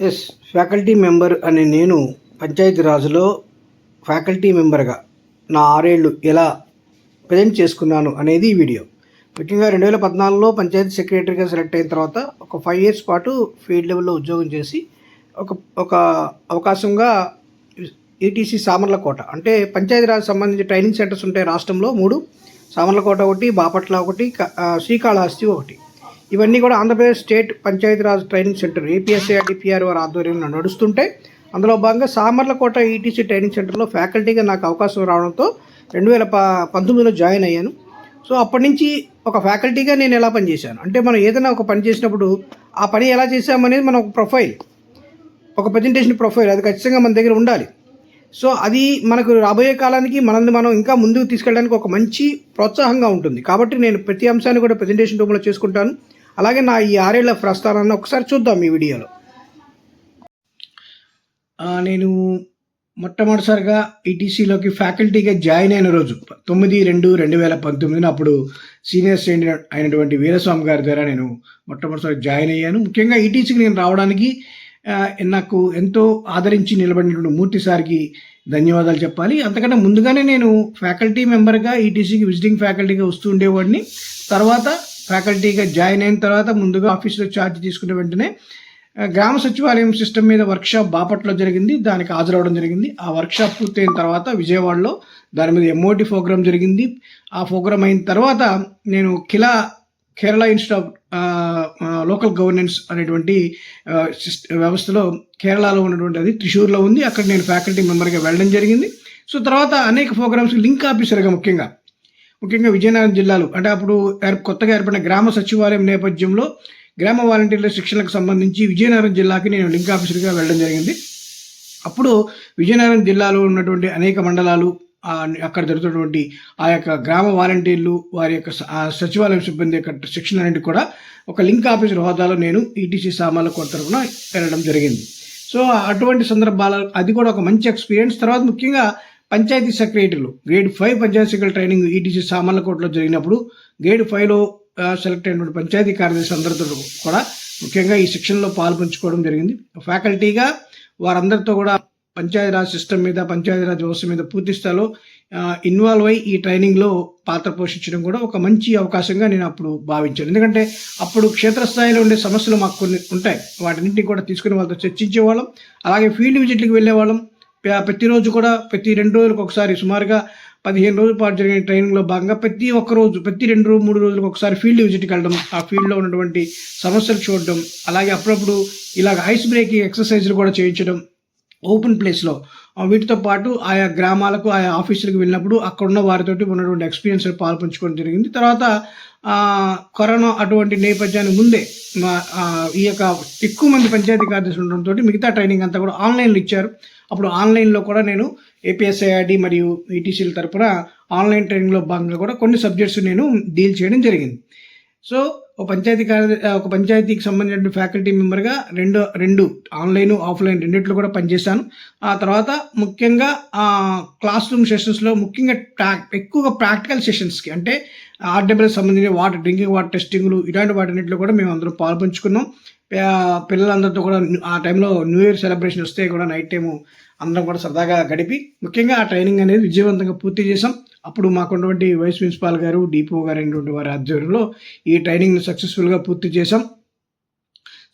Yes faculty member అనే నేను panchayat రాజులో faculty మెంబర్గా నా ఆరేళ్ళు ఎలా ప్రజెంట్ చేసుకున్నాను అనేది ఈ వీడియో. ముఖ్యంగా రెండు వేల పద్నాలుగులో పంచాయతీ సెక్రటరీగా సెలెక్ట్ అయిన తర్వాత ఒక ఫైవ్ ఇయర్స్ పాటు ఫీల్డ్ లెవెల్లో ఉద్యోగం చేసి ఒక ఒక అవకాశంగా ఈటీసీ సామర్లకోట అంటే పంచాయతీరాజ్ సంబంధించి ట్రైనింగ్ సెంటర్స్ ఉంటాయి రాష్ట్రంలో మూడు. సామర్లకోట ఒకటి బాపట్ల ఒకటి శ్రీకాళహస్తి ఒకటి. ఇవన్నీ కూడా Andhra Pradesh state Panchayat Raj training centre APSA DPR వారి ఆధ్వర్యంలో నడుస్తుంటే అందులో భాగంగా సామర్లకోట ఈటీసీ ట్రైనింగ్ సెంటర్లో ఫ్యాకల్టీగా నాకు అవకాశం రావడంతో రెండు వేల ప పంతొమ్మిదిలో జాయిన్ అయ్యాను. సో అప్పటి నుంచి ఒక ఫ్యాకల్టీగా నేను ఎలా పనిచేశాను? అంటే మనం ఏదైనా ఒక పని చేసినప్పుడు ఆ పని ఎలా చేసామనేది మన ఒక ప్రొఫైల్ ఒక ప్రజెంటేషన్ ప్రొఫైల్ అది ఖచ్చితంగా మన దగ్గర ఉండాలి. సో అది మనకు రాబోయే కాలానికి మనల్ని మనం ఇంకా ముందుకు తీసుకెళ్ళడానికి ఒక మంచి ప్రోత్సాహంగా ఉంటుంది. కాబట్టి నేను ప్రతి అంశాన్ని కూడా ప్రజెంటేషన్ రూపంలో చేసుకుంటాను. అలాగే నా ఈ ఆరేళ్ళ ప్రస్థానాన్ని ఒకసారి చూద్దాం ఈ వీడియోలో. నేను మొట్టమొదటిసారిగా ఈటీసీలోకి ఫ్యాకల్టీగా జాయిన్ అయిన రోజు తొమ్మిది రెండు రెండు వేల పంతొమ్మిదిన అప్పుడు సీనియర్ స్టూడెంట్ అయినటువంటి వీరస్వామి గారి ద్వారా నేను మొట్టమొదటిసారి జాయిన్ అయ్యాను. ముఖ్యంగా ఈటీసీకి నేను రావడానికి నాకు ఎంతో ఆదరించి నిలబడినటువంటి మూర్తి సార్కి ధన్యవాదాలు చెప్పాలి. అంతకంటే ముందుగానే నేను ఫ్యాకల్టీ మెంబర్గా ఈటీసీకి విజిటింగ్ ఫ్యాకల్టీగా వస్తూ ఉండేవాడిని. తర్వాత ఫ్యాకల్టీగా జాయిన్ అయిన తర్వాత ముందుగా ఆఫీసులో ఛార్జ్ తీసుకున్న వెంటనే గ్రామ సచివాలయం సిస్టమ్ మీద వర్క్షాప్ బాపట్లో జరిగింది. దానికి హాజరవడం జరిగింది. ఆ వర్క్షాప్ పూర్తయిన తర్వాత విజయవాడలో దాని మీద ఎంఓటి ప్రోగ్రామ్ జరిగింది. ఆ ప్రోగ్రామ్ అయిన తర్వాత నేను KILA Kerala institute of local governance అనేటువంటి సిస్- వ్యవస్థలో కేరళలో ఉన్నటువంటి అది త్రిశూర్లో ఉంది. అక్కడ నేను ఫ్యాకల్టీ మెంబర్గా వెళ్ళడం జరిగింది. సో తర్వాత అనేక ప్రోగ్రామ్స్ లింక్ ఆఫీసర్గా ముఖ్యంగా ముఖ్యంగా విజయనగరం జిల్లాలో అంటే అప్పుడు కొత్తగా ఏర్పడిన గ్రామ సచివాలయం నేపథ్యంలో గ్రామ వాలంటీర్ల శిక్షణకు సంబంధించి విజయనగరం జిల్లాకి నేను లింక్ ఆఫీసర్గా వెళ్ళడం జరిగింది. అప్పుడు విజయనగరం జిల్లాలో ఉన్నటువంటి అనేక మండలాలు అక్కడ జరుగుతున్నటువంటి ఆ యొక్క గ్రామ వాలంటీర్లు వారి యొక్క సచివాలయం సిబ్బంది యొక్క శిక్షణ అనేది కూడా ఒక లింక్ ఆఫీసర్ హోదాలో నేను ఈటీసీ సామాన్ల కొత్త తరఫున వెళ్ళడం జరిగింది. సో అటువంటి సందర్భాల అది కూడా ఒక మంచి ఎక్స్పీరియన్స్. తర్వాత ముఖ్యంగా పంచాయతీ సెక్రటరీలు. Grade five panchayat secretary training ETC సామర్లకోటలో జరిగినప్పుడు గ్రేడ్ ఫైవ్లో సెలెక్ట్ అయినటువంటి పంచాయతీ కార్యదర్శి అందరితో కూడా ముఖ్యంగా ఈ శిక్షణలో పాల్పంచుకోవడం జరిగింది. ఫ్యాకల్టీగా వారందరితో కూడా పంచాయతీరాజ్ సిస్టమ్ మీద పంచాయతీరాజ్ వ్యవస్థ మీద పూర్తి స్థాయిలో ఇన్వాల్వ్ అయ్యి ఈ ట్రైనింగ్లో పాత్ర పోషించడం కూడా ఒక మంచి అవకాశంగా నేను అప్పుడు భావించాను. ఎందుకంటే అప్పుడు క్షేత్రస్థాయిలో ఉండే సమస్యలు మాకు కొన్ని ఉంటాయి. వాటిని కూడా తీసుకుని వాళ్ళతో చర్చించేవాళ్ళం. అలాగే ఫీల్డ్ విజిట్లకు వెళ్ళేవాళ్ళం. ప్రతిరోజు కూడా ప్రతి రెండు రోజులకు ఒకసారి సుమారుగా పదిహేను రోజుల పాటు జరిగిన ట్రైనింగ్లో భాగంగా ప్రతి ఒక్క రోజు ప్రతి రెండు రోజు మూడు రోజులకు ఒకసారి ఫీల్డ్ విజిట్కి వెళ్ళడం ఆ ఫీల్డ్లో ఉన్నటువంటి సమస్యలు చూడడం అలాగే అప్పుడప్పుడు ఇలాగ ఐస్ బ్రేకింగ్ ఎక్సర్సైజ్లు కూడా చేయించడం ఓపెన్ ప్లేస్లో. వీటితో పాటు ఆయా గ్రామాలకు ఆయా ఆఫీసులకు వెళ్ళినప్పుడు అక్కడ ఉన్న వారితోటి ఉన్నటువంటి ఎక్స్పీరియన్స్ పాల్పంచుకోవడం జరిగింది. తర్వాత కరోనా అటువంటి నేపథ్యానికి ముందే మా, ఈ యొక్క ఎక్కువ మంది పంచాయతీ కార్యదర్శులు ఉండడంతో మిగతా ట్రైనింగ్ అంతా కూడా ఆన్లైన్లో ఇచ్చారు. అప్పుడు ఆన్లైన్లో కూడా నేను ఏపీఎస్ఐఆర్డి మరియు ఈటీసీల తరపున ఆన్లైన్ ట్రైనింగ్లో భాగంగా కూడా కొన్ని సబ్జెక్ట్స్ నేను డీల్ చేయడం జరిగింది. సో ఒక పంచాయతీ కార్య ఒక పంచాయతీకి సంబంధించిన ఫ్యాకల్టీ మెంబర్గా రెండు రెండు ఆన్లైన్ ఆఫ్లైన్ రెండిట్లో కూడా పనిచేశాను. ఆ తర్వాత ముఖ్యంగా ఆ క్లాస్ రూమ్ సెషన్స్లో ముఖ్యంగా ప్రా ఎక్కువగా ప్రాక్టికల్ సెషన్స్కి అంటే ఆర్డబ్ల్యూఎస్ సంబంధించిన వాటర్ డ్రింకింగ్ వాటర్ టెస్టింగ్లు ఇలాంటి వాటన్నిటిలో కూడా మేము అందరం పాల్పంచుకున్నాం. పిల్లలందరితో కూడా ఆ టైంలో న్యూ ఇయర్ సెలబ్రేషన్ వస్తే కూడా నైట్ టైము అందరం కూడా సరదాగా గడిపి ముఖ్యంగా ఆ ట్రైనింగ్ అనేది విజయవంతంగా పూర్తి చేసాం అప్పుడు మాకున్నటువంటి వైస్ ప్రిన్సిపాల్ గారు డిపో గారు అయినటువంటి వారి ఆధ్వర్యంలో ఈ ట్రైనింగ్ని సక్సెస్ఫుల్గా పూర్తి చేసాం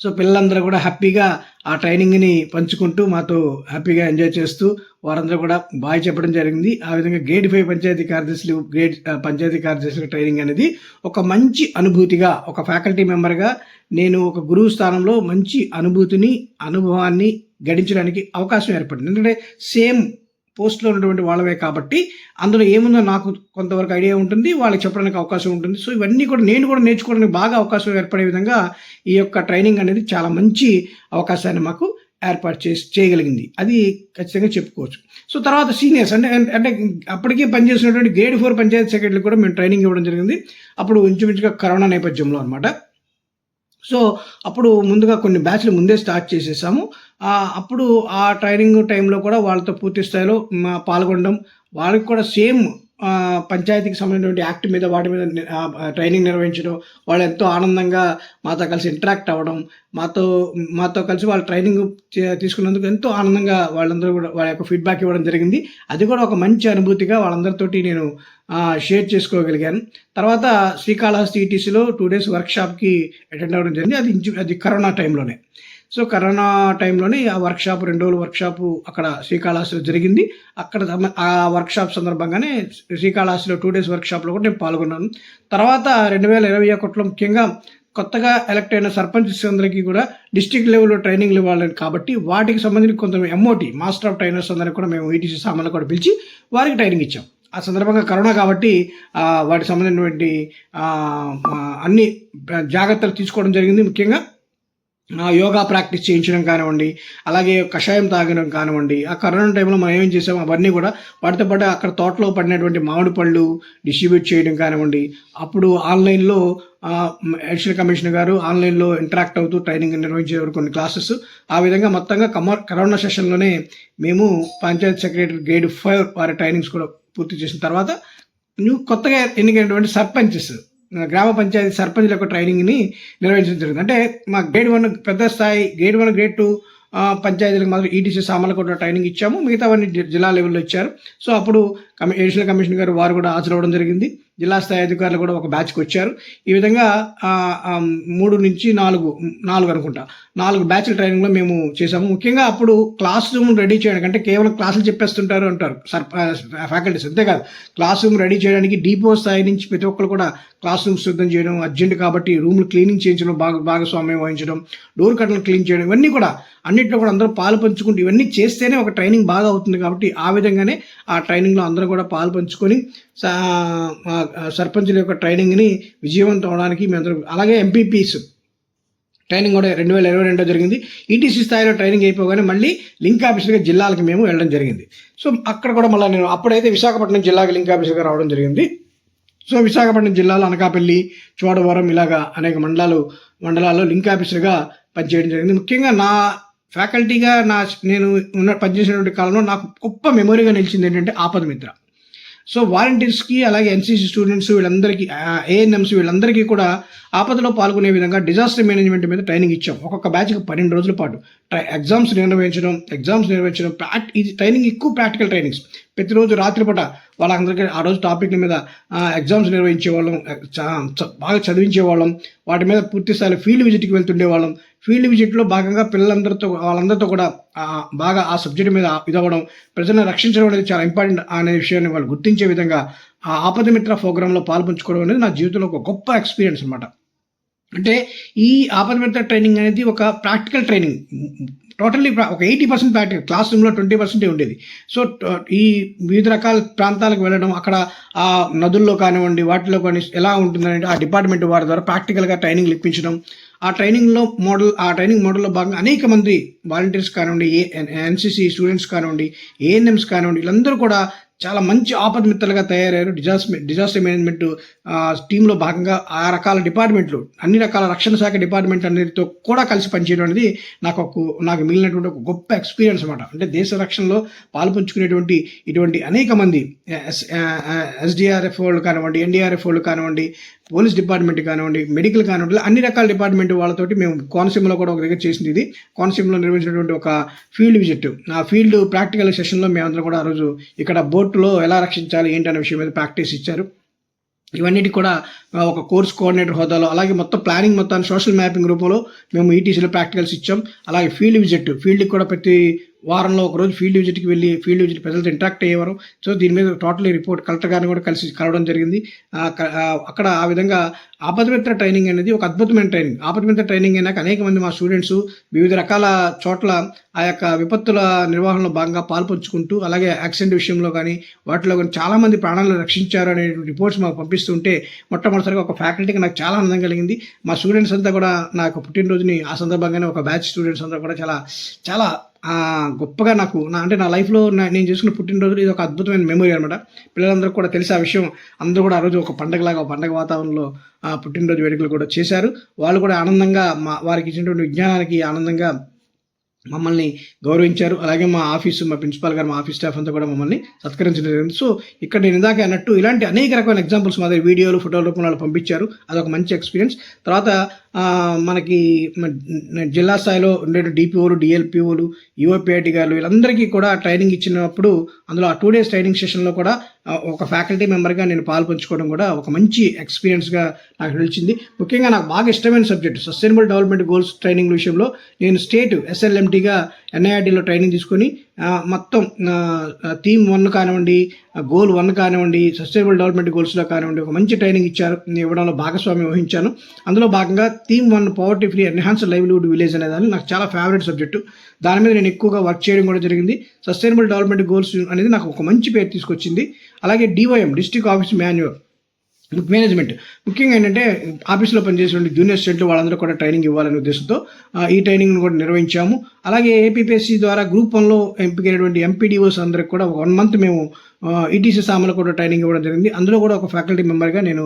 సో పిల్లలందరూ కూడా హ్యాపీగా ఆ ట్రైనింగ్ని పంచుకుంటూ మాతో హ్యాపీగా ఎంజాయ్ చేస్తూ వారందరూ కూడా బాయ్ చెప్పడం జరిగింది. ఆ విధంగా గ్రేడ్ ఫైవ్ పంచాయతీ కార్యదర్శులు గ్రేడ్ పంచాయతీ కార్యదర్శుల ట్రైనింగ్ అనేది ఒక మంచి అనుభూతిగా ఒక ఫ్యాకల్టీ మెంబర్గా నేను ఒక గురువు స్థానంలో మంచి అనుభూతిని అనుభవాన్ని గడించడానికి అవకాశం ఏర్పడింది. ఎందుకంటే సేమ్ పోస్ట్లో ఉన్నటువంటి వాళ్ళవే కాబట్టి అందులో ఏముందో నాకు కొంతవరకు ఐడియా ఉంటుంది వాళ్ళకి చెప్పడానికి అవకాశం ఉంటుంది. సో ఇవన్నీ కూడా నేను కూడా నేర్చుకోవడానికి బాగా అవకాశం ఏర్పడే విధంగా ఈ యొక్క ట్రైనింగ్ అనేది చాలా మంచి అవకాశాన్ని మాకు ఏర్పాటు చేసి చేయగలిగింది. అది ఖచ్చితంగా చెప్పుకోవచ్చు. సో తర్వాత సీనియర్స్ అంటే అంటే అప్పటికే పనిచేసినటువంటి గ్రేడ్ ఫోర్ పంచాయతీ సెక్రటరీకి కూడా మేము ట్రైనింగ్ ఇవ్వడం జరిగింది. అప్పుడు ఇంచుమించుగా కరోనా నేపథ్యంలో అనమాట సో అప్పుడు ముందుగా కొన్ని బ్యాచ్లు ముందే స్టార్ట్ చేసేసాము. అప్పుడు ఆ ట్రైనింగ్ టైంలో కూడా వాళ్ళతో పూర్తి స్థాయిలో పాల్గొనడం వాళ్ళకి కూడా సేమ్ పంచాయతీకి సంబంధించినటువంటి యాక్ట్ మీద వాటి మీద ట్రైనింగ్ నిర్వహించడం వాళ్ళు ఎంతో ఆనందంగా మాతో కలిసి ఇంటరాక్ట్ అవ్వడం మాతో మాతో కలిసి వాళ్ళ ట్రైనింగ్ చే- తీసుకున్నందుకు ఎంతో ఆనందంగా వాళ్ళందరూ కూడా వాళ్ళ యొక్క ఫీడ్బ్యాక్ ఇవ్వడం జరిగింది. అది కూడా ఒక మంచి అనుభూతిగా వాళ్ళందరితోటి నేను షేర్ చేసుకోగలిగాను. తర్వాత శ్రీకాళహస్తి ఈటీసీలో టూ డేస్ వర్క్షాప్కి అటెండ్ అవ్వడం జరిగింది. అది ఇంచు అది కరోనా టైంలోనే. సో కరోనా టైంలోనే ఆ వర్క్షాప్ రెండు రోజులు వర్క్షాప్ అక్కడ శ్రీకాళహస్తిలో జరిగింది. అక్కడ ఆ వర్క్షాప్ సందర్భంగానే శ్రీకాళహస్తిలో టూ డేస్ వర్క్షాప్లో కూడా నేను పాల్గొన్నాను. తర్వాత రెండు వేల ఇరవై ఒకటిలో ముఖ్యంగా కొత్తగా ఎలక్ట్ అయిన సర్పంచ్ అందరికీ కూడా డిస్టిక్ లెవెల్లో ట్రైనింగ్లు ఇవ్వాలి కాబట్టి వాటికి సంబంధించి కొంత ఎంఓటి మాస్టర్ ఆఫ్ ట్రైనర్స్ అందరికీ కూడా మేము ఈటీసీ సామాన్లు కూడా పిలిచి వారికి ట్రైనింగ్ ఇచ్చాం. ఆ సందర్భంగా కరోనా కాబట్టి వాటికి సంబంధించినటువంటి అన్ని జాగ్రత్తలు తీసుకోవడం జరిగింది. ముఖ్యంగా యోగా ప్రాక్టీస్ చేయించడం కానివ్వండి అలాగే కషాయం తాగడం కానివ్వండి ఆ కరోనా టైంలో మనం ఏం చేసాం అవన్నీ కూడా వాటితో పాటు అక్కడ తోటలో పడినటువంటి మామిడి పళ్ళు డిస్ట్రిబ్యూట్ చేయడం కానివ్వండి అప్పుడు ఆన్లైన్లో అడిషనల్ కమిషనర్ గారు ఆన్లైన్లో ఇంటరాక్ట్ అవుతూ ట్రైనింగ్ నిర్వహించేవారు కొన్ని క్లాసెస్ ఆ విధంగా మొత్తంగా కమర్ కరోనా సెషన్లోనే మేము పంచాయత్ సెక్రటరీ గ్రేడ్ ఫైవ్ వారి ట్రైనింగ్స్ కూడా పూర్తి చేసిన తర్వాత న్యూ కొత్తగా ఎన్నికైనటువంటి సర్పంచెస్ గ్రామ పంచాయతీ సర్పంచులకు యొక్క ట్రైనింగ్ని నిర్వహించడం జరిగింది అంటే మా గ్రేడ్ వన్ పెద్ద స్థాయి గ్రేడ్ వన్ గ్రేడ్ టూ పంచాయతీలకు మాత్రం ఈటీసీ సామాన్లు కూడా ట్రైనింగ్ ఇచ్చాము. మిగతావన్నీ జిల్లా లెవెల్లో ఇచ్చారు. సో అప్పుడు కమి అడిషనల్ కమిషనర్ గారు వారు కూడా హాజరవడం జరిగింది. జిల్లా స్థాయి అధికారులు కూడా ఒక బ్యాచ్కి వచ్చారు. ఈ విధంగా మూడు నుంచి నాలుగు నాలుగు అనుకుంటా. నాలుగు బ్యాచ్ల ట్రైనింగ్లో మేము చేసాము ముఖ్యంగా అప్పుడు క్లాస్ రూమ్ రెడీ చేయడానికి అంటే కేవలం క్లాసులు చెప్పేస్తుంటారు అంటారు. సర్ ఫ్యాకల్టీస్ అంతేకాదు క్లాస్ రూమ్ రెడీ చేయడానికి డిపో స్థాయి నుంచి ప్రతి ఒక్కరు కూడా క్లాస్ రూమ్ సిద్ధం చేయడం అర్జెంట్ కాబట్టి రూమ్లు క్లీనింగ్ చేయించడం భాగ భాగస్వామ్యం వహించడం డోర్ కట్టలు క్లీన్ చేయడం ఇవన్నీ కూడా అన్నింటిలో కూడా అందరూ పాలు పంచుకుంటూ ఇవన్నీ చేస్తేనే ఒక ట్రైనింగ్ బాగా అవుతుంది కాబట్టి ఆ విధంగానే ఆ ట్రైనింగ్లో అందరం కూడా పాలు పంచుకొని సర్పంచుల యొక్క ట్రైనింగ్ని విజయవంతం అవడానికి మేము అందరూ అలాగే ఎంపీపీస్ ట్రైనింగ్ కూడా రెండు వేల ఇరవై రెండులో జరిగింది. ఈటీసీ స్థాయిలో ట్రైనింగ్ అయిపోగానే మళ్ళీ లింక్ ఆఫీసర్గా జిల్లాలకు మేము వెళ్ళడం జరిగింది. సో అక్కడ కూడా మళ్ళీ నేను అప్పుడైతే విశాఖపట్నం జిల్లాకి లింక్ ఆఫీసర్గా రావడం జరిగింది. సో విశాఖపట్నం జిల్లాలో అనకాపల్లి చోడవరం ఇలాగా అనేక మండలాలు మండలాల్లో లింక్ ఆఫీసర్గా పనిచేయడం జరిగింది. ముఖ్యంగా నా ఫ్యాకల్టీగా నా నేను ఉన్న పనిచేసినటువంటి కాలంలో నాకు గొప్ప మెమొరీగా నిలిచింది ఏంటంటే ఆపద మిత్ర సో వాలంటీర్స్కి అలాగే ఎన్సీసీ స్టూడెంట్స్ వీళ్ళందరికీ ఏఎన్ఎంస్ వీళ్ళందరికీ కూడా ఆపదలో పాల్గొనే విధంగా డిజాస్టర్ మేనేజ్మెంట్ మీద ట్రైనింగ్ ఇచ్చాం. ఒక్కొక్క బ్యాచ్కి పన్నెండు రోజుల పాటు. ట్రై- ఎగ్జామ్స్ నిర్వహించడం ఎగ్జామ్స్ నిర్వహించడం ప్రాక్ట్ ఇది ట్రైనింగ్ ఎక్కువ ప్రాక్టికల్ ట్రైనింగ్స్. ప్రతిరోజు రాత్రిపూట వాళ్ళందరికీ ఆ రోజు టాపిక్ల మీద ఎగ్జామ్స్ నిర్వహించే వాళ్ళం బాగా చదివించే వాళ్ళం వాటి మీద పూర్తిస్థాయిలో ఫీల్డ్ విజిట్కి వెళ్తుండే వాళ్ళం ఫీల్డ్ విజిట్లో భాగంగా పిల్లలందరితో వాళ్ళందరితో కూడా బాగా ఆ సబ్జెక్ట్ మీద ఇదవ్వడం ప్రజలను రక్షించడం అనేది చాలా ఇంపార్టెంట్ అనే విషయాన్ని వాళ్ళు గుర్తించే విధంగా ఆ ఆపద మిత్ర ప్రోగ్రాంలో పాల్పంచుకోవడం అనేది నా జీవితంలో ఒక గొప్ప ఎక్స్పీరియన్స్ అనమాట అంటే ఈ ఆపద మిత్ర ట్రైనింగ్ అనేది ఒక ప్రాక్టికల్ ట్రైనింగ్. టోటల్లీ ఒక ఎయిటీ పర్సెంట్ ప్రాక్టికల్ క్లాస్ రూమ్లో ట్వంటీ పర్సెంటే ఉండేది. సో ఈ వివిధ రకాల ప్రాంతాలకు వెళ్ళడం అక్కడ ఆ నదుల్లో కానివ్వండి వాటిలో కానీ ఎలా ఉంటుందంటే ఆ డిపార్ట్మెంట్ వారి ద్వారా ప్రాక్టికల్గా ట్రైనింగ్ ఇప్పించడం ఆ ట్రైనింగ్లో మోడల్ ఆ ట్రైనింగ్ మోడల్లో భాగంగా అనేక మంది వాలంటీర్స్ కానివ్వండి ఏ ఎన్సీసీ స్టూడెంట్స్ కానివ్వండి ఏఎన్ఎంస్ కానివ్వండి వీళ్ళందరూ కూడా చాలా మంచి ఆపద మిత్రులుగా తయారయ్యారు డిజాస్టర్ డిజాస్టర్ మేనేజ్మెంట్ టీంలో భాగంగా ఆ రకాల డిపార్ట్మెంట్లు అన్ని రకాల రక్షణ శాఖ డిపార్ట్మెంట్ అన్నిటితో కూడా కలిసి పనిచేయడం అనేది నాకు ఒక నాకు మిగిలినటువంటి ఒక గొప్ప ఎక్స్పీరియన్స్ అనమాట అంటే దేశ రక్షణలో పాల్పంచుకునేటువంటి ఇటువంటి అనేక మంది ఎస్డిఆర్ఎఫ్ వాళ్ళు కానివ్వండి ఎన్డీఆర్ఎఫ్ వాళ్ళు కానివ్వండి పోలీస్ డిపార్ట్మెంట్ కానివ్వండి మెడికల్ కానివ్వండి అన్ని రకాల డిపార్ట్మెంట్ వాళ్ళతోటి మేము కోనసీమలో కూడా ఒక దగ్గర చేసింది ఇది. కోనసీమలో నిర్వహించినటువంటి ఒక ఫీల్డ్ విజిట్ ఆ ఫీల్డ్ ప్రాక్టికల్ సెషన్లో మేమందరం కూడా ఆ రోజు ఇక్కడ కోర్టులో ఎలా రక్షించాలి ఏంటి అనే విషయం మీద ప్రాక్టీస్ ఇచ్చారు. ఇవన్నిటి కూడా ఒక కోర్స్ కోఆర్డినేటర్ హోదాలో అలాగే మొత్తం ప్లానింగ్ మొత్తాన్ని సోషల్ మ్యాపింగ్ రూపంలో మేము ఈటీసీలో ప్రాక్టికల్స్ ఇచ్చాం. అలాగే ఫీల్డ్ విజిట్ ఫీల్డ్కి కూడా ప్రతి వారంలో ఒక రోజు ఫీల్డ్ విజిట్కి వెళ్ళి ఫీల్డ్ విజిట్ ప్రజలతో ఇంటరాక్ట్ అయ్యేవారు. సో దీని మీద టోటలీ రిపోర్ట్ కలెక్టర్ గారిని కూడా కలిసి కలవడం జరిగింది. అక్కడ ఆ విధంగా ఆపదమిత్ర ట్రైనింగ్ అనేది ఒక అద్భుతమైన ట్రైనింగ్ ఆపదమిత్ర ట్రైనింగ్ అయినాక అనేక మంది మా స్టూడెంట్స్ వివిధ రకాల చోట్ల ఆ యొక్క విపత్తుల నిర్వహణలో భాగంగా పాల్పంచుకుంటూ అలాగే యాక్సిడెంట్ విషయంలో కానీ వాటిలో కానీ చాలామంది ప్రాణాలను రక్షించారు అనే రిపోర్ట్స్ మాకు పంపిస్తుంటే మొట్టమొదటిసారిగా ఒక ఫ్యాకల్టీకి నాకు చాలా ఆనందం కలిగింది. మా స్టూడెంట్స్ అంతా కూడా నాకు పుట్టినరోజుని ఆ సందర్భంగానే ఒక బ్యాచ్ స్టూడెంట్స్ అంతా కూడా చాలా చాలా గొప్పగా నాకు నా అంటే నా లైఫ్లో నా నేను చేసుకున్న పుట్టినరోజు ఇది ఒక అద్భుతమైన మెమరీ అనమాట పిల్లలందరూ కూడా తెలిసి ఆ విషయం. అందరూ కూడా ఆ రోజు ఒక పండగలాగా ఒక పండగ వాతావరణంలో ఆ పుట్టినరోజు వేడుకలు కూడా చేశారు. వాళ్ళు కూడా ఆనందంగా మా వారికి ఇచ్చినటువంటి విజ్ఞానానికి ఆనందంగా మమ్మల్ని గౌరవించారు. అలాగే మా ఆఫీసు మా ప్రిన్సిపాల్ గారు మా ఆఫీస్ స్టాఫ్ అంతా కూడా మమ్మల్ని సత్కరించడం జరిగింది. సో ఇక్కడ నేను ఇందాక అన్నట్టు ఇలాంటి అనేక రకమైన ఎగ్జాంపుల్స్ మా దగ్గర వీడియోలు ఫోటోల రూపంలో పంపించారు. అదొక మంచి ఎక్స్పీరియన్స్ తర్వాత మనకి జిల్లా స్థాయిలో ఉండే డిపిఓలు డిఎల్పిఓలు యువపిఐటి గారు వీళ్ళందరికీ కూడా ట్రైనింగ్ ఇచ్చినప్పుడు అందులో ఆ టూ డేస్ ట్రైనింగ్ సెషన్లో కూడా ఒక ఫ్యాకల్టీ మెంబర్గా నేను పాల్పంచుకోవడం కూడా ఒక మంచి ఎక్స్పీరియన్స్గా నాకు నిలిచింది. ముఖ్యంగా నాకు బాగా ఇష్టమైన subject sustainable development goals training విషయంలో నేను స్టేట్ ఎస్ఎల్ఎంటీగా ఎన్ఐఆర్డీలో ట్రైనింగ్ తీసుకొని మొత్తం థీమ్ వన్ కానివ్వండి గోల్ వన్ కానివ్వండి సస్టైనబుల్ డెవలప్మెంట్ గోల్స్లో కానివ్వండి ఒక మంచి ట్రైనింగ్ ఇచ్చారు నేను ఇవ్వడంలో భాగస్వామ్యం వహించాను. అందులో భాగంగా theme one poverty free enhance livelihood village అనే దాన్ని నాకు చాలా ఫేవరెట్ సబ్జెక్టు దాని మీద నేను ఎక్కువగా వర్క్ చేయడం కూడా జరిగింది. సస్టైనబుల్ డెవలప్మెంట్ గోల్స్ అనేది నాకు ఒక మంచి పేరు తీసుకొచ్చింది. అలాగే DYM district office manual management ముఖ్యంగా ఏంటంటే ఆఫీస్లో పనిచేసేటువంటి జూనియర్ స్టూడెంట్లు వాళ్ళందరూ కూడా ట్రైనింగ్ ఇవ్వాలనే ఉద్దేశంతో ఈ ట్రైనింగ్ను కూడా నిర్వహించాము. అలాగే ఏపీపీఎస్సీ ద్వారా గ్రూప్ వన్లో ఎంపికైనటువంటి ఎంపీడీఓస్ అందరికి కూడా ఒక వన్ మంత్ మేము ఈటీసీ సామాన్లు కూడా ట్రైనింగ్ ఇవ్వడం జరిగింది. అందులో కూడా ఒక ఫ్యాకల్టీ మెంబర్గా నేను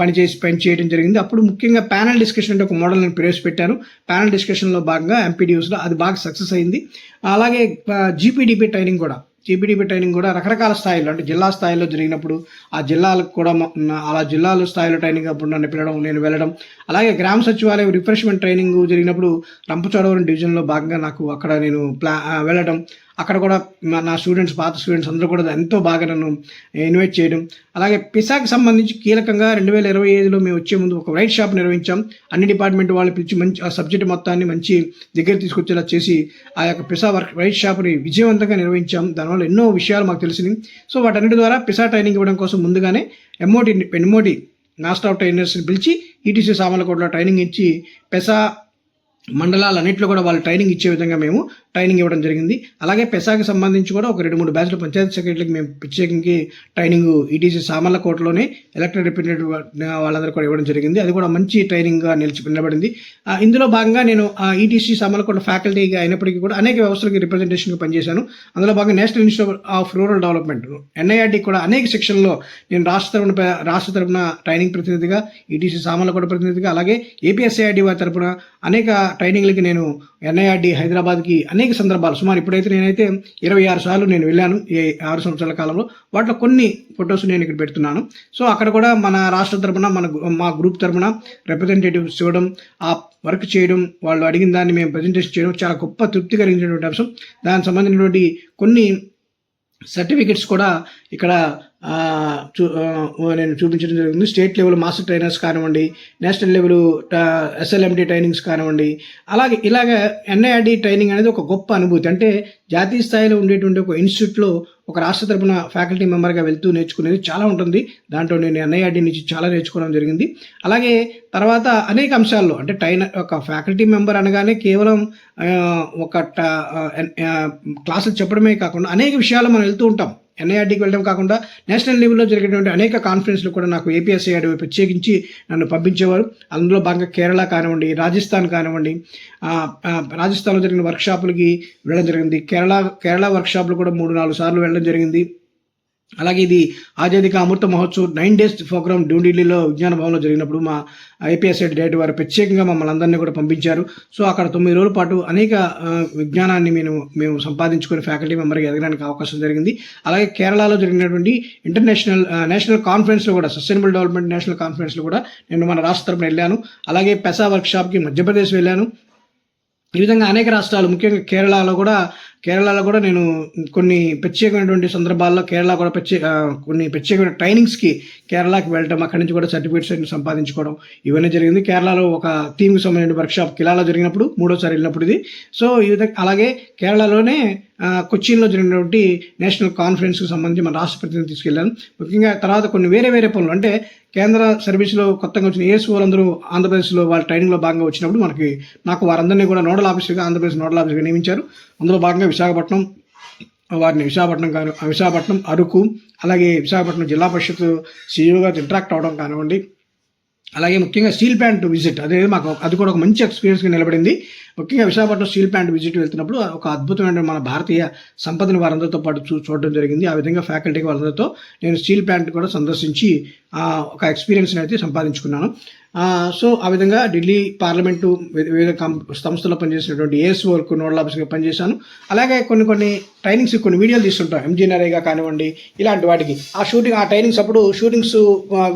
పనిచేసి పని చేయడం జరిగింది. అప్పుడు ముఖ్యంగా ప్యానల్ డిస్కషన్ అంటే ఒక మోడల్ నేను ప్రవేశపెట్టాను. ప్యానల్ డిస్కషన్లో భాగంగా ఎంపీడీఓస్లో అది బాగా సక్సెస్ అయింది. అలాగే జీపీడీపీ ట్రైనింగ్ కూడా. టీపీడీపీ ట్రైనింగ్ కూడా రకరకాల స్థాయిలో అంటే జిల్లా స్థాయిలో జరిగినప్పుడు ఆ జిల్లాలకు కూడా అలా జిల్లాల స్థాయిలో ట్రైనింగ్ అప్పుడు నన్ను పిలవడం నేను వెళ్ళడం. అలాగే గ్రామ సచివాలయం రిఫ్రెష్మెంట్ ట్రైనింగ్ జరిగినప్పుడు రంపచోడవరం డివిజన్లో భాగంగా నాకు అక్కడ నేను ప్లా వెళ్ళడం. అక్కడ కూడా మా- నా స్టూడెంట్స్ పాత స్టూడెంట్స్ అందరూ కూడా ఎంతో బాగా నన్ను ఇన్వైట్ చేయడం. అలాగే పిసాకి సంబంధించి కీలకంగా రెండు వేల ఇరవై ఐదులో మేము వచ్చే ముందు ఒక రైట్ షాప్ నిర్వహించాం. అన్ని డిపార్ట్మెంట్ వాళ్ళు పిలిచి మంచి ఆ సబ్జెక్ట్ మొత్తాన్ని మంచి దగ్గర తీసుకొచ్చేలా చేసి ఆ యొక్క పిసా వర్క్ రైట్ షాప్ని విజయవంతంగా నిర్వహించాం. దానివల్ల ఎన్నో విషయాలు మాకు తెలిసినాయి. సో వాటన్నిటి ద్వారా పిసా ట్రైనింగ్ ఇవ్వడం కోసం ముందుగానే ఎంఓటి ఎంఓటి మాస్టర్ ఆఫ్ ట్రైనర్స్ని పిలిచి ఈటీసీ సామర్లకోటలో ట్రైనింగ్ ఇచ్చి పెసా మండలాలన్నింటిలో కూడా వాళ్ళు ట్రైనింగ్ ఇచ్చే విధంగా మేము ట్రైనింగ్ ఇవ్వడం జరిగింది. అలాగే పెసాకి సంబంధించి కూడా ఒక రెండు మూడు బ్యాచ్లు పంచాయతీ సెక్రటరీకి మేము ప్రత్యేకంగా ట్రైనింగ్ ఈటీసీ సామర్లకోటలోనే ఎలక్టెడ్ రిప్రజెంటేటివ్ వాళ్ళందరూ కూడా ఇవ్వడం జరిగింది. అది కూడా మంచి ట్రైనింగ్గా నిలిచి నిలబడింది. ఇందులో భాగంగా నేను ఈటీసీ సామర్లకోట ఫ్యాకల్టీగా అయినప్పటికీ కూడా అనేక వ్యవస్థలకి రిప్రజెంటేషన్గా పనిచేశాను. అందులో భాగంగా national institute of rural development NIRT కూడా అనేక సెక్షన్లో నేను రాష్ట్ర తరపున రాష్ట్ర తరపున ట్రైనింగ్ ప్రతినిధిగా ఈటీసీ సామర్లకోట ప్రతినిధిగా అలాగే ఏపీఎస్ఐఆర్డీ వారి తరపున అనేక ట్రైనింగ్లకి నేను ఎన్ఐఆర్డి హైదరాబాద్కి అనేక సందర్భాలు సుమారు ఇప్పుడైతే నేనైతే ఇరవై ఆరు సార్లు నేను వెళ్ళాను ఈ ఆరు సంవత్సరాల కాలంలో. వాటిలో కొన్ని ఫొటోస్ నేను ఇక్కడ పెడుతున్నాను. సో అక్కడ కూడా మన రాష్ట్ర తరపున మన మా గ్రూప్ తరపున రిప్రజెంటేటివ్స్ ఇవ్వడం ఆ వర్క్ చేయడం వాళ్ళు అడిగిన దాన్ని మేము ప్రజెంటేషన్ చేయడం చాలా గొప్ప తృప్తి కలిగించినటువంటి అంశం. దానికి సంబంధించినటువంటి కొన్ని సర్టిఫికెట్స్ కూడా ఇక్కడ నేను చూపించడం జరిగింది. స్టేట్ లెవెల్ మాస్టర్ ట్రైనర్స్ కానివ్వండి నేషనల్ లెవెల్ ఎస్ఎల్ఎండి ట్రైనింగ్స్ కానివ్వండి. అలాగే ఇలాగ ఎన్ఐఆర్డి ట్రైనింగ్ అనేది ఒక గొప్ప అనుభూతి. అంటే జాతీయ స్థాయిలో ఉండేటువంటి ఒక ఇన్స్టిట్యూట్లో ఒక రాష్ట్ర తరపున ఫ్యాకల్టీ మెంబర్గా వెళ్తూ నేర్చుకునేది చాలా ఉంటుంది. దాంట్లో నేను ఎన్ఐఆర్డి నుంచి చాలా నేర్చుకోవడం జరిగింది. అలాగే తర్వాత అనేక అంశాల్లో అంటే ట్రైనర్ ఒక ఫ్యాకల్టీ మెంబర్ అనగానే కేవలం ఒక ట- క్లాసులు చెప్పడమే కాకుండా అనేక విషయాలు మనం వెళ్తూ ఉంటాం. ఎన్ఐఆర్డీకి వెళ్ళడం కాకుండా నేషనల్ లెవెల్లో జరిగేటువంటి అనేక కాన్ఫరెన్స్లు కూడా నాకు ఏపీఎస్ఐఆర్ ప్రత్యేకించి నన్ను పంపించేవారు. అందులో భాగంగా కేరళ కానివ్వండి రాజస్థాన్ కానివ్వండి రాజస్థాన్లో జరిగిన వర్క్షాపులకి వెళ్ళడం జరిగింది. కేరళ కేరళ వర్క్షాప్లు కూడా మూడు నాలుగు సార్లు వెళ్ళడం జరిగింది. అలాగే ఇది Azadi ka Amrit Mahotsav nine days programme న్యూఢిల్లీలో విజ్ఞాన భవన్లో జరిగినప్పుడు మా ఐపీఎస్ డైరెక్టర్ వారు ప్రత్యేకంగా మమ్మల్ని అందరినీ కూడా పంపించారు. సో అక్కడ తొమ్మిది రోజుల పాటు అనేక విజ్ఞానాన్ని మేము మేము సంపాదించుకుని ఫ్యాకల్టీ మెంబర్గా ఎదగడానికి అవకాశం జరిగింది. అలాగే కేరళలో జరిగినటువంటి ఇంటర్నేషనల్ నేషనల్ కాన్ఫరెన్స్లో కూడా సస్టైనబుల్ డెవలప్మెంట్ నేషనల్ కాన్ఫరెన్స్లో కూడా నేను మన రాష్ట్ర తరపున వెళ్ళాను. అలాగే పెసా వర్క్షాప్కి మధ్యప్రదేశ్ వెళ్ళాను. ఈ విధంగా అనేక రాష్ట్రాలు ముఖ్యంగా కేరళలో కూడా కేరళలో కూడా నేను కొన్ని ప్రత్యేకమైనటువంటి సందర్భాల్లో కేరళ కూడా ప్రత్యేక కొన్ని ప్రత్యేకమైన ట్రైనింగ్స్కి కేరళకి వెళ్ళటం అక్కడి నుంచి కూడా సర్టిఫికేట్స్ సంపాదించుకోవడం ఇవన్నీ జరిగింది. కేరళలో ఒక థీమ్కి సంబంధించిన వర్క్షాప్ కిలాలో జరిగినప్పుడు మూడోసారి వెళ్ళినప్పుడు ఇది. సో ఈ విధంగా అలాగే కేరళలోనే కొచ్చిన్లో జరిగినటువంటి నేషనల్ కాన్ఫరెన్స్కి సంబంధించి మన రాష్ట్ర ప్రతినిధి తీసుకెళ్ళాను. ముఖ్యంగా తర్వాత కొన్ని వేరే వేరే పనులు. అంటే కేంద్ర సర్వీస్లో కొత్తగా వచ్చిన ఏఎస్ అందరూ ఆంధ్రప్రదేశ్లో వాళ్ళ ట్రైనింగ్లో భాగంగా వచ్చినప్పుడు మనకి నాకు వారందరినీ కూడా నోడల్ ఆఫీసర్గా ఆంధ్రప్రదేశ్ నోడల్ ఆఫీసర్గా నియమించారు. అందులో భాగంగా విశాఖపట్నం వారిని విశాఖపట్నం కాను విశాఖపట్నం అరకు అలాగే విశాఖపట్నం జిల్లా పరిషత్ సీఈఓగా ఇంటరాక్ట్ అవడం కానివ్వండి. అలాగే ముఖ్యంగా స్టీల్ ప్లాంట్ విజిట్ అదే మాకు అది కూడా ఒక మంచి ఎక్స్పీరియన్స్గా నిలబడింది. ముఖ్యంగా విశాఖపట్నం స్టీల్ ప్లాంట్ విజిట్ వెళ్తున్నప్పుడు ఒక అద్భుతమైన మన భారతీయ సంపదను వారందరితో పాటు చూ చూడడం జరిగింది. ఆ విధంగా ఫ్యాకల్టీ వాళ్ళందరితో నేను స్టీల్ ప్లాంట్ కూడా సందర్శించి ఆ, ఒక ఎక్స్పీరియన్స్ని అయితే సంపాదించుకున్నాను. సో ఆ విధంగా ఢిల్లీ పార్లమెంటు వివిధ సంస్థలో పనిచేసినటువంటి ఏఎస్ వర్క్ నోడల్ ఆఫీసర్గా పనిచేశాను. అలాగే కొన్ని కొన్ని ట్రైనింగ్స్ కొన్ని వీడియోలు తీసుకుంటాం ఎంజీ నరేగా కానివ్వండి ఇలాంటి వాటికి. ఆ షూటింగ్ ఆ ట్రైనింగ్స్ అప్పుడు షూటింగ్స్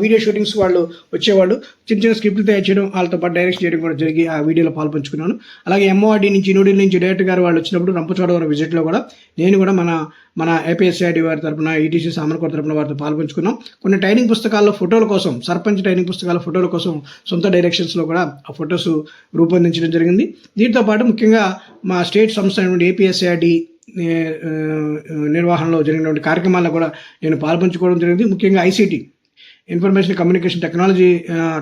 వీడియో షూటింగ్స్ వాళ్ళు వచ్చేవాళ్ళు. చిన్న చిన్న స్క్రిప్ట్లు తయారు చేయడం వాళ్ళతో పాటు డైరెక్ట్ చేయడం కూడా జరిగి ఆ వీడియోలో పాల్పంచుకున్నాను. అలాగే ఎంఓఆర్డీ నుంచి న్యూఢిల్లీ నుంచి డైరెక్టర్ గారు వాళ్ళు వచ్చినప్పుడు రంపచోడవరం విజిట్లో కూడా నేను కూడా మన మన ఏపీఎస్ఐడి వారి తరపున ఈటీసీ సామర్కోట తరపున వారితో పాల్పంచుకున్నాం. కొన్ని ట్రైనింగ్ పుస్తకాల్లో ఫోటోల కోసం సర్పంచ్ ట్రైనింగ్ పుస్తకాల ఫోటోల కోసం సొంత డైరెక్షన్స్లో కూడా ఆ ఫొటోస్ రూపొందించడం జరిగింది. దీంతో పాటు ముఖ్యంగా మా స్టేట్ సంస్థ అయినటువంటి ఏపీఎస్ఐడి నిర్వహణలో జరిగినటువంటి కార్యక్రమాల్లో కూడా నేను పాల్పంచుకోవడం జరిగింది. ముఖ్యంగా ఐసీటీ ఇన్ఫర్మేషన్ కమ్యూనికేషన్ టెక్నాలజీ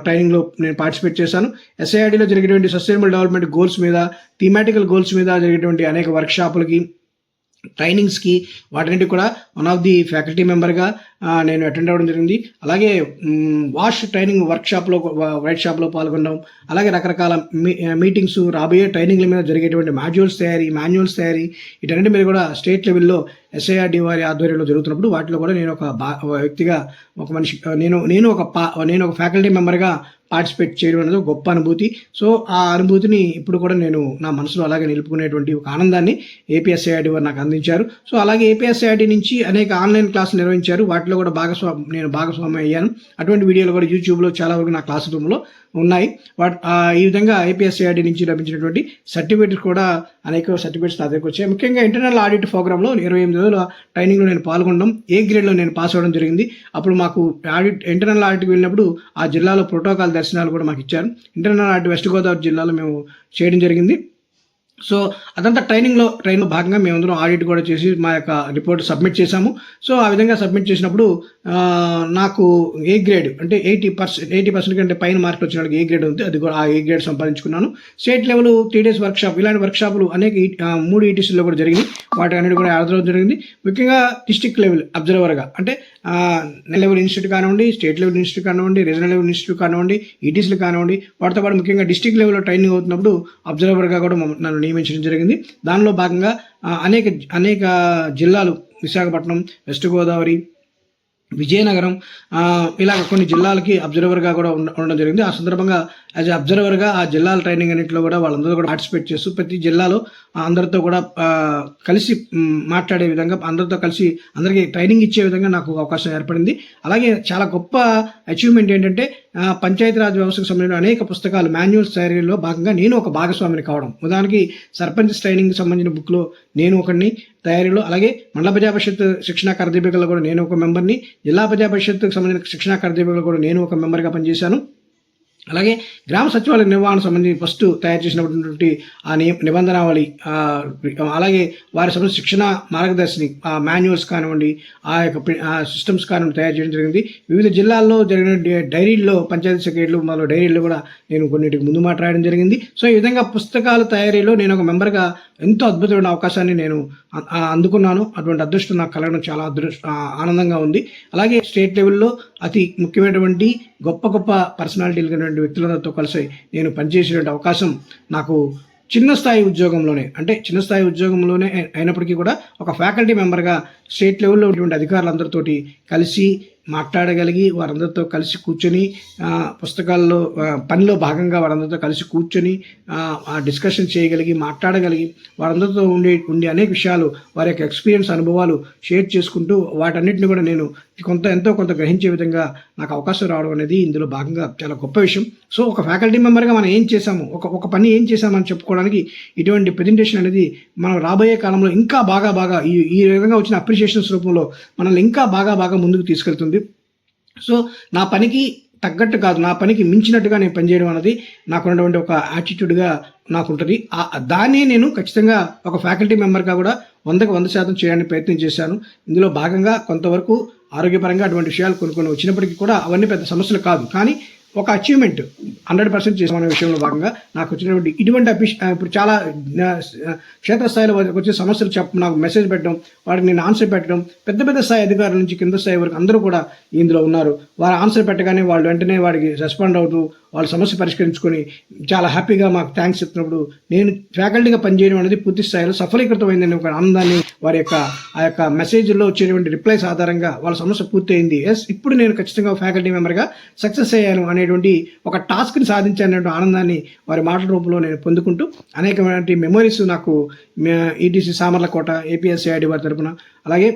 ట్రైనింగ్లో నేను పార్టిసిపేట్ చేశాను. ఎస్ఐఆర్డీలో జరిగేటువంటి సస్టైనబుల్ డెవలప్మెంట్ గోల్స్ మీద థీమాటికల్ గోల్స్ మీద జరిగేటువంటి అనేక వర్క్షాపులకి ట్రైనింగ్స్కి వాటిని కూడా వన్ ఆఫ్ ది ఫ్యాకల్టీ మెంబర్గా నేను అటెండ్ అవ్వడం జరిగింది. అలాగే వాష్ ట్రైనింగ్ వర్క్షాప్లో వైట్ షాప్లో పాల్గొనడం అలాగే రకరకాల మీ మీటింగ్స్ రాబోయే ట్రైనింగ్ల మీద జరిగేటువంటి మాడ్యూల్స్ తయారీ మాన్యువల్స్ తయారీ వీటన్నిటి మీద కూడా స్టేట్ లెవెల్లో ఎస్ఐఆర్డి వారి ఆధ్వర్యంలో జరుగుతున్నప్పుడు వాటిలో కూడా నేను ఒక బా ఒక వ్యక్తిగా ఒక మనిషి నేను నేను ఒక పా నేను ఒక ఫ్యాకల్టీ మెంబర్గా పార్టిసిపేట్ చేయడం అనేది ఒక గొప్ప అనుభూతి. సో ఆ అనుభూతిని ఇప్పుడు కూడా నేను నా మనసులో అలాగే నిలుపుకునేటువంటి ఒక ఆనందాన్ని ఏపీఎస్ఐఆర్డి వారు నాకు అందించారు. సో అలాగే ఏపీఎస్ఐఆర్డి నుంచి అనేక ఆన్లైన్ క్లాసులు నిర్వహించారు. వాటిలో కూడా భాగస్వామి నేను భాగస్వామి అయ్యాను. అటువంటి వీడియోలు కూడా యూట్యూబ్లో చాలా వరకు నా క్లాస్ రూమ్లో ఉన్నాయి. వాట్ ఆ, ఈ విధంగా ఐపీఎస్ఐడి నుంచి లభించినటువంటి సర్టిఫికేట్స్ కూడా అనేక సర్టిఫికేట్స్ నా దగ్గరకు వచ్చాయి. ముఖ్యంగా ఇంటర్నల్ ఆడిట్ ప్రోగ్రామ్లో ఇరవై ఎనిమిది రోజుల ట్రైనింగ్లో నేను పాల్గొనడం ఏ గ్రేడ్లో నేను పాస్ అవ్వడం జరిగింది అప్పుడు మాకు ఆడిట్ ఇంటర్నల్ ఆడిట్కి వెళ్ళినప్పుడు ఆ జిల్లాలో ప్రోటోకాల్ దర్శనాలు కూడా మాకు ఇచ్చారు. ఇంటర్నల్ ఆడిట్ వెస్ట్ గోదావరి జిల్లాలో మేము చేయడం జరిగింది. సో అదంతా ట్రైనింగ్లో ట్రైన్లో భాగంగా మేమందరం ఆడిట్ కూడా చేసి మా యొక్క రిపోర్ట్ సబ్మిట్ చేశాము. సో ఆ విధంగా సబ్మిట్ చేసినప్పుడు నాకు ఏ గ్రేడ్ అంటే ఎయిటీ పర్సెంట్ ఎయిటీ పర్సెంట్ కంటే పైన మార్కులు వచ్చిన వాళ్ళకి ఏ గ్రేడ్ ఉంది అది కూడా ఆ A grade సంపాదించుకున్నాను. State level three days workshop ఇలాంటి వర్క్షాపులు అనేక ఈ- మూడు ఈటీసీలో కూడా జరిగింది వాటి అన్నిటి కూడా ఆదరడం జరిగింది. ముఖ్యంగా డిస్టిక్ లెవెల్ అబ్జర్వర్గా అంటే లెవెల్ ఇన్స్టిట్యూట్ కానివ్వండి స్టేట్ లెవెల్ ఇన్స్టిట్యూట్ కానివ్వండి రీజనల్ లెవెల్ ఇన్స్టిట్యూట్ కానివ్వండి ఈటీసీలు కానివ్వండి వాటితో పాటు ముఖ్యంగా డిస్టిక్ లెవెల్లో ట్రైనింగ్ అవుతున్నప్పుడు అబ్జర్వర్గా కూడా నన్ను నియమించడం జరిగింది. దానిలో భాగంగా అనేక అనేక జిల్లాలు విశాఖపట్నం వెస్ట్ గోదావరి విజయనగరం ఇలాగ కొన్ని జిల్లాలకి అబ్జర్వర్గా కూడా ఉండ- ఉండడం జరిగింది. ఆ సందర్భంగా యాజ్ అబ్జర్వర్గా ఆ జిల్లాల ట్రైనింగ్ అన్నింటిలో కూడా వాళ్ళందరూ కూడా పార్టిసిపేట్ చేస్తూ ప్రతి జిల్లాలో అందరితో కూడా కలిసి మాట్లాడే విధంగా అందరితో కలిసి అందరికీ ట్రైనింగ్ ఇచ్చే విధంగా నాకు అవకాశం ఏర్పడింది. అలాగే చాలా గొప్ప అచీవ్మెంట్ ఏంటంటే పంచాయతీరాజ్ వ్యవస్థకు సంబంధించిన అనేక పుస్తకాలు మాన్యువల్స్ తయారీలో భాగంగా నేను ఒక భాగస్వామిని కావడం. ఉదాహరణకి సర్పంచ్ ట్రైనింగ్ సంబంధించిన బుక్లో నేను ఒకరిని తయారీలో అలాగే మండల ప్రజా పరిషత్ శిక్షణా కార్యదీపికలో కూడా నేను ఒక మెంబర్ని జిల్లా ప్రజా పరిషత్కు సంబంధించిన శిక్షణా కార్యదీపికలో కూడా నేను ఒక మెంబర్గా పనిచేశాను. అలాగే గ్రామ సచివాలయ నిర్వహణ సంబంధించి ఫస్ట్ తయారు చేసినటువంటి ఆ ని- నిబంధనావళి అలాగే వారి సంబంధించిన శిక్షణ మార్గదర్శిని ఆ మాన్యువల్స్ కానివ్వండి ఆ యొక్క సిస్టమ్స్ కానివ్వండి తయారు చేయడం జరిగింది. వివిధ జిల్లాల్లో జరిగిన డైరీల్లో పంచాయతీ సెక్రటరీలు మరో డైరీల్లో కూడా నేను కొన్నిటికి ముందు మాట్లాడడం జరిగింది. సో ఈ విధంగా పుస్తకాల తయారీలో నేను ఒక మెంబర్గా ఎంతో అద్భుతమైన అవకాశాన్ని నేను అందుకున్నాను. అటువంటి అదృష్టం నాకు కలగడం చాలా అదృష్ట ఆనందంగా ఉంది. అలాగే స్టేట్ లెవెల్లో అతి ముఖ్యమైనటువంటి గొప్ప గొప్ప పర్సనాలిటీలు కలిగినటువంటి వ్యక్తులతో కలిసి నేను పనిచేసేటువంటి అవకాశం నాకు చిన్న స్థాయి ఉద్యోగంలోనే అంటే చిన్న స్థాయి ఉద్యోగంలోనే అయినప్పటికీ కూడా ఒక ఫ్యాకల్టీ మెంబర్గా స్టేట్ లెవెల్లో ఉన్నటువంటి అధికారులందరితోటి కలిసి మాట్లాడగలిగి వారందరితో కలిసి కూర్చొని పుస్తకాల్లో పనిలో భాగంగా వారందరితో కలిసి కూర్చొని డిస్కషన్ చేయగలిగి మాట్లాడగలిగి వారందరితో ఉండే ఉండే అనేక విషయాలు వారి యొక్క ఎక్స్పీరియన్స్ అనుభవాలు షేర్ చేసుకుంటూ వాటన్నిటిని కూడా నేను కొంత ఎంతో కొంత గ్రహించే విధంగా నాకు అవకాశం రావడం అనేది ఇందులో భాగంగా చాలా గొప్ప విషయం. సో ఒక ఫ్యాకల్టీ మెంబర్గా మనం ఏం చేశాము? ఒక ఒక పని ఏం చేశామని చెప్పుకోవడానికి ఇటువంటి ప్రజెంటేషన్ అనేది మనం రాబోయే కాలంలో ఇంకా బాగా బాగా ఈ ఈ విధంగా వచ్చిన అప్రిషియేషన్స్ రూపంలో మనల్ని ఇంకా బాగా బాగా ముందుకు తీసుకెళ్తుంది. సో నా పనికి తగ్గట్టు కాదు నా పనికి మించినట్టుగా నేను పనిచేయడం అనేది నాకు ఉన్నటువంటి ఒక యాటిట్యూడ్గా నాకు ఉంటుంది దాన్ని నేను ఖచ్చితంగా ఒక ఫ్యాకల్టీ మెంబర్గా కూడా వందకు వంద శాతం చేయడానికి ప్రయత్నం చేశాను. ఇందులో భాగంగా కొంతవరకు ఆరోగ్యపరంగా అటువంటి విషయాలు కొన్ని కొన్ని వచ్చినప్పటికీ కూడా అవన్నీ పెద్ద సమస్యలు కాదు. కానీ ఒక అచీవ్మెంట్ హండ్రెడ్ పర్సెంట్ చేసిన విషయంలో భాగంగా నాకు వచ్చినటువంటి ఇటువంటి అపి ఇప్పుడు చాలా క్షేత్రస్థాయిలో వచ్చే సమస్యలు చెప్ప నాకు మెసేజ్ పెట్టడం వాటికి నేను ఆన్సర్ పెట్టడం పెద్ద పెద్ద స్థాయి అధికారుల నుంచి కింద స్థాయి వరకు అందరూ కూడా ఇందులో ఉన్నారు. వారు ఆన్సర్ పెట్టగానే వాళ్ళు వెంటనే వాడికి రెస్పాండ్ అవుతూ వాళ్ళ సమస్య పరిష్కరించుకొని చాలా హ్యాపీగా మాకు థ్యాంక్స్ చెప్తున్నప్పుడు నేను ఫ్యాకల్టీగా పనిచేయడం అనేది పూర్తి స్థాయిలో సఫలీకృతమైందని ఒక ఆనందాన్ని వారి యొక్క ఆ యొక్క మెసేజ్లో వచ్చేటువంటి రిప్లైస్ ఆధారంగా వాళ్ళ సమస్య పూర్తయింది. ఎస్ ఇప్పుడు నేను ఖచ్చితంగా ఫ్యాకల్టీ మెంబర్గా సక్సెస్ అయ్యాను అనేటువంటి ఒక టాస్క్ని సాధించానటువంటి ఆనందాన్ని వారి మాటల రూపంలో నేను పొందుకుంటూ అనేకమైన మెమొరీస్ నాకు ఈటీసీ సామర్లకోట ఏపీఎస్ఐడి వారి తరపున. అలాగే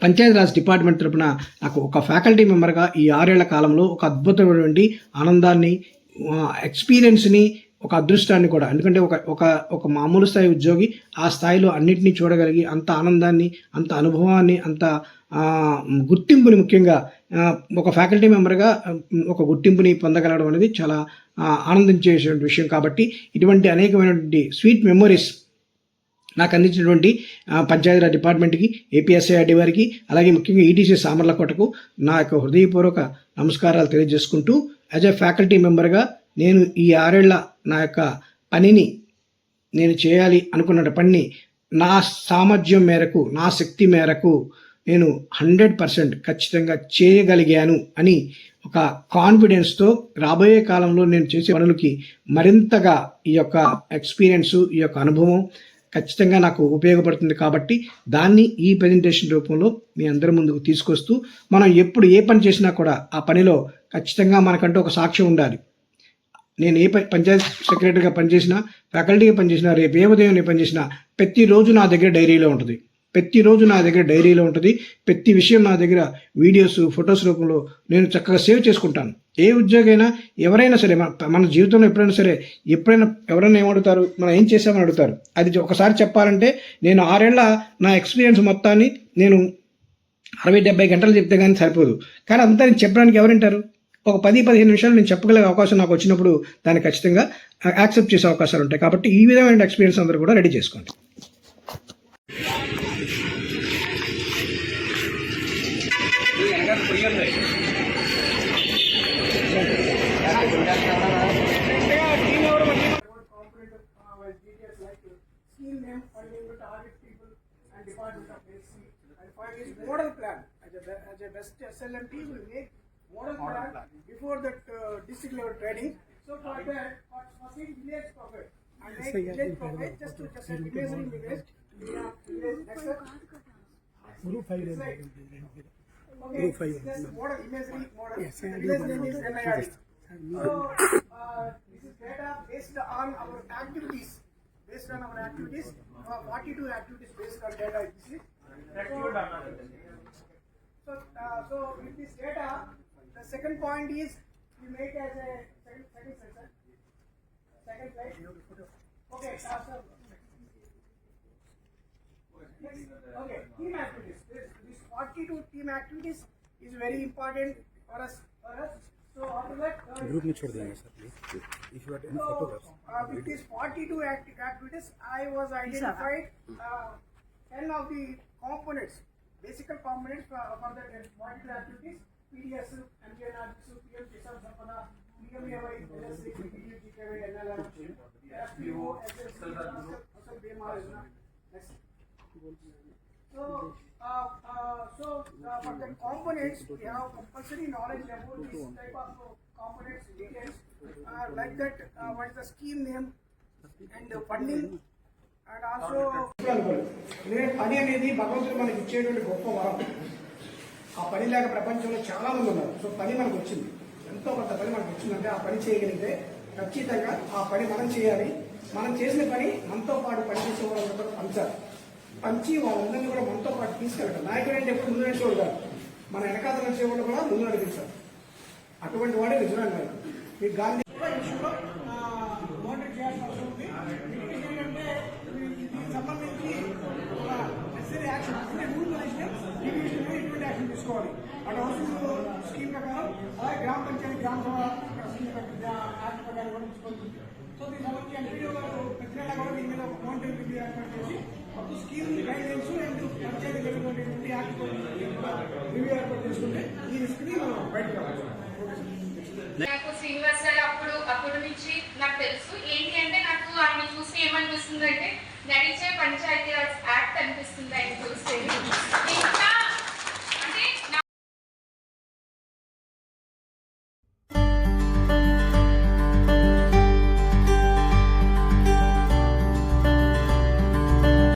పంచాయతీరాజ్ డిపార్ట్మెంట్ తరపున నాకు ఒక ఫ్యాకల్టీ మెంబర్గా ఈ ఆరేళ్ళ కాలంలో ఒక అద్భుతమైనటువంటి ఆనందాన్ని ఎక్స్పీరియన్స్ని ఒక అదృష్టాన్ని కూడా ఎందుకంటే ఒక ఒక ఒక మామూలు స్థాయి ఉద్యోగి ఆ స్థాయిలో అన్నింటినీ చూడగలిగి అంత ఆనందాన్ని అంత అనుభవాన్ని అంత గుర్తింపుని ముఖ్యంగా ఒక ఫ్యాకల్టీ మెంబర్గా ఒక గుర్తింపుని పొందగలగడం అనేది చాలా ఆ, ఆనందించేటువంటి విషయం. కాబట్టి ఇటువంటి అనేకమైనటువంటి స్వీట్ మెమొరీస్ నాకు అందించినటువంటి పంచాయతీరాజ్ డిపార్ట్మెంట్కి ఏపీఎస్ఐఆర్డి వారికి అలాగే ముఖ్యంగా ఈటీసీ సామర్లకోటకు నా యొక్క హృదయపూర్వక నమస్కారాలు తెలియజేసుకుంటూ యాజ్ ఎ ఫ్యాకల్టీ మెంబర్గా నేను ఈ ఆరేళ్ళ నా యొక్క పనిని నేను చేయాలి అనుకున్న పనిని నా సామర్థ్యం మేరకు నా శక్తి మేరకు నేను హండ్రెడ్ పర్సెంట్ ఖచ్చితంగా చేయగలిగాను అని ఒక కాన్ఫిడెన్స్తో రాబోయే కాలంలో నేను చేసే పనులకి మరింతగా ఈ యొక్క ఎక్స్పీరియన్సు ఈ యొక్క అనుభవం ఖచ్చితంగా నాకు ఉపయోగపడుతుంది కాబట్టి దాన్ని ఈ ప్రజెంటేషన్ రూపంలో మీ అందరి ముందుకు తీసుకొస్తూ మనం ఎప్పుడు ఏ పని చేసినా కూడా ఆ పనిలో ఖచ్చితంగా మనకంటూ ఒక సాక్ష్యం ఉండాలి. నేను ఏ పంచాయత్ సెక్రటరీగా పనిచేసినా ఫ్యాకల్టీగా పనిచేసినా రేపు ఏ ఉదయం నేను పనిచేసినా ప్రతిరోజు నా దగ్గర డైరీలో ఉంటుంది. ప్రతిరోజు నా దగ్గర డైరీలో ఉంటుంది. ప్రతి విషయం నా దగ్గర వీడియోస్ ఫొటోస్ రూపంలో నేను చక్కగా సేవ్ చేసుకుంటాను. ఏ ఉద్యోగైనా అయినా ఎవరైనా సరే మన మన జీవితంలో ఎప్పుడైనా సరే ఎప్పుడైనా ఎవరైనా ఏమడుగుతారు? మనం ఏం చేసామని అడుగుతారు. అది ఒకసారి చెప్పాలంటే నేను ఆరేళ్ళ నా ఎక్స్పీరియన్స్ మొత్తాన్ని నేను అరవై డెబ్బై గంటలు చెప్తే కానీ సరిపోదు. కానీ అంతా నేను చెప్పడానికి ఎవరింటారు? ఒక పది పదిహేను నిమిషాలు నేను చెప్పగలిగే అవకాశం నాకు వచ్చినప్పుడు దాన్ని ఖచ్చితంగా యాక్సెప్ట్ చేసే అవకాశాలు ఉంటాయి. కాబట్టి ఈ విధమైన ఎక్స్పీరియన్స్ అందరూ కూడా రెడీ చేసుకోండి. SLMT will make model plan before that uh, district level training. So for that, for, for seeing village profit and make village profit just to just an imagery village. village next up. Group five It's then. like- Okay, Group five. just model imagery model. Yes, The village name is model. NIRD. So uh, this is data based on our activities. Based on our activities, uh, 42 activities based on data. This is so, uh, so with this data, the second point is we make as a second, second sensor. Second slide. Okay, uh, so. Next, okay, team activities. This, this 42 team activities is very important for us. For us. So after that. Uh, group में छोड़ देंगे sir please if you are any so, photographs uh, with these 42 act- activities, I was identified uh, 10 of the components, basic components for, for the 42 activities, PDS, MJNR, PM, Kisam, Sampada, PMAY, LSC, PDU, GKY, NLR, FPO, SSC. So, uh, uh, so uh, for the components, we have compulsory knowledge about this type of uh, components, details, uh, like that, uh, what is the scheme name and the funding, and also. పని అనేది భగవంతుడు మనకి ఇచ్చేటువంటి గొప్ప వరం. ఆ పని లేక ప్రపంచంలో చాలా మంది ఉన్నారు. సో పని మనకు వచ్చింది. ఎంతో కొంత పని మనకు వచ్చిందంటే ఆ పని చేయగలిగితే ఖచ్చితంగా ఆ పని మనం చేయాలి. మనం చేసిన పని మనతో పాటు పనిచేసే వాళ్ళని కూడా పంచాలి. పంచి వాళ్ళందరినీ కూడా మనతో పాటు తీసుకెళ్ళాలి నాయకుడు అంటే ఎప్పుడు ముందు నడిచేవాడు కాదు. మన వెనకాల నడిచేవాళ్ళు కూడా ముందు నడిపించాలి అటువంటి వాడే నిజమైన నాయకుడు. మీకు గాంధీ విషయంలో మోటివేట్ చేయాల్సిన అవసరం ఉంది ఇంకొకటి ఏంటంటే దీనికి సంబంధించి ఒక నెసరీ యాక్షన్ అంటే రూల్ మేనేజ్మెంట్ ఈ విషయంలో ఎటువంటి తీసుకోవాలి. అటు స్కీమ్ ప్రకారం అలాగే గ్రామ పంచాయతీ గ్రామ సభ స్కీమ్ యాక్ట్ ప్రకారం కూడా సో దీనికి సంబంధించి ఎంపీడీఓ గారు ప్రతి కూడా దీని మీద ఒక మౌంటైన్ ఏర్పాటు చేసి scheme and panchayat act review ఏర్పాటు చేసుకుంటే ఈ రిస్క్ని మనం బయటకు నాకు శ్రీనివాస్ గారు అప్పుడు అప్పుడు నుంచి నాకు తెలుసు. ఏంటి అంటే నాకు ఆయన చూసి ఏమనిపిస్తుంది అంటే నడిచే పంచాయతీ యాక్ట్ అనిపిస్తుంది ఆయన చూస్తే